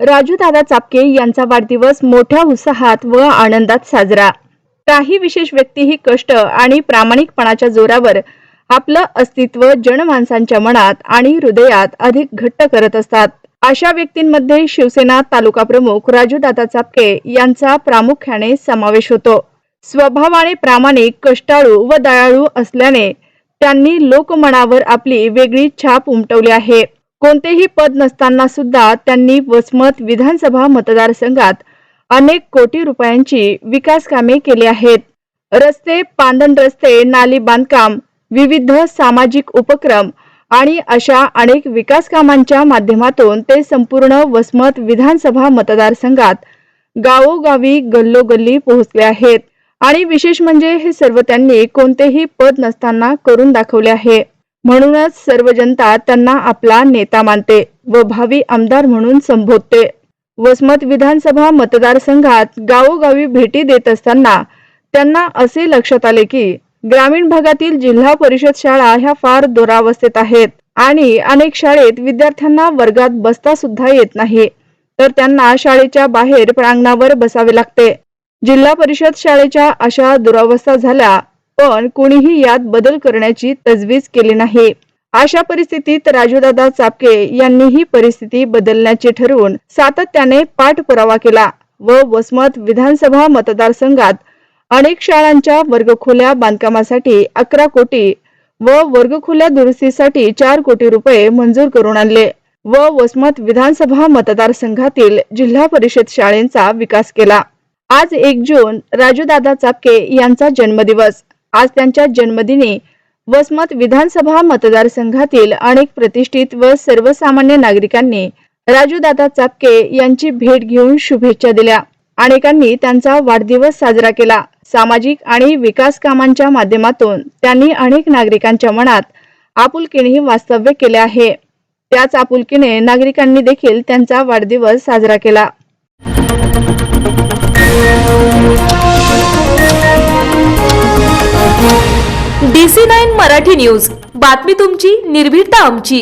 राजू दादा चापके यांचा वाढदिवस मोठ्या उत्साहात व आनंदात साजरा. काही विशेष व्यक्ती ही कष्ट आणि प्रामाणिकपणाच्या जोरावर आपलं अस्तित्व जनमानसांच्या मनात आणि हृदयात अधिक घट्ट करत असतात. अशा व्यक्तींमध्ये शिवसेना तालुका प्रमुख राजूदादा चापके यांचा प्रामुख्याने समावेश होतो. स्वभावाने प्रामाणिक कष्टाळू व दयाळू असल्याने त्यांनी लोकमनावर आपली वेगळी छाप उमटवली आहे. कोणतेही पद नसताना सुद्धा त्यांनी वसमत विधानसभा मतदारसंघात अनेक कोटी रुपयांची विकास कामे केली आहेत. रस्ते पांदन रस्ते नाली बांधकाम विविध सामाजिक उपक्रम आणि अशा अनेक विकास कामांच्या माध्यमातून ते संपूर्ण वसमत विधानसभा मतदारसंघात गावोगावी गल्लोगल्ली पोहोचले आहेत. आणि विशेष म्हणजे हे सर्व त्यांनी कोणतेही पद नसताना करून दाखवले आहे. म्हणूनच सर्व जनता त्यांना आपला नेता मानते व भावी आमदार म्हणून संबोधते. वसमत विधानसभा मतदारसंघात गावोगावी भेटी देत असताना त्यांना असे लक्षात आले की ग्रामीण भागातील जिल्हा परिषद शाळा ह्या फार दुरावस्थेत आहेत आणि अनेक शाळेत विद्यार्थ्यांना वर्गात बसता सुद्धा येत नाही. तर त्यांना शाळेच्या बाहेर प्रांगणावर बसावे लागते. जिल्हा परिषद शाळेच्या अशा दुरावस्था झाल्या पण कोणीही यात बदल करण्याची तजवीज केली नाही. अशा परिस्थितीत राजूदादा चापके यांनी ही परिस्थिती बदलण्याचे ठरवून सातत्याने पाठपुरावा केला व वसमत विधानसभा मतदारसंघात अनेक शाळांच्या वर्गखोल्या बांधकामासाठी अकरा कोटी व वर्गखोल्या दुरुस्तीसाठी चार कोटी रुपये मंजूर करून आणले व वसमत विधानसभा मतदारसंघातील जिल्हा परिषद शाळेंचा विकास केला. आज एक जून राजूदादा चापके यांचा जन्मदिवस. आज त्यांच्या जन्मदिनी वसमत विधानसभा मतदारसंघातील अनेक प्रतिष्ठित व सर्वसामान्य नागरिकांनी राजूदादा चापके यांची भेट घेऊन शुभेच्छा दिल्या. अनेकांनी त्यांचा वाढदिवस साजरा केला. सामाजिक आणि विकास कामांच्या माध्यमातून त्यांनी अनेक नागरिकांच्या मनात आपुलकीने वास्तव्य केले आहे. त्याच आपुलकीने नागरिकांनी देखील त्यांचा वाढदिवस साजरा केला. DC nine Marathi news. बातमी तुमची निर्भीडता आमची.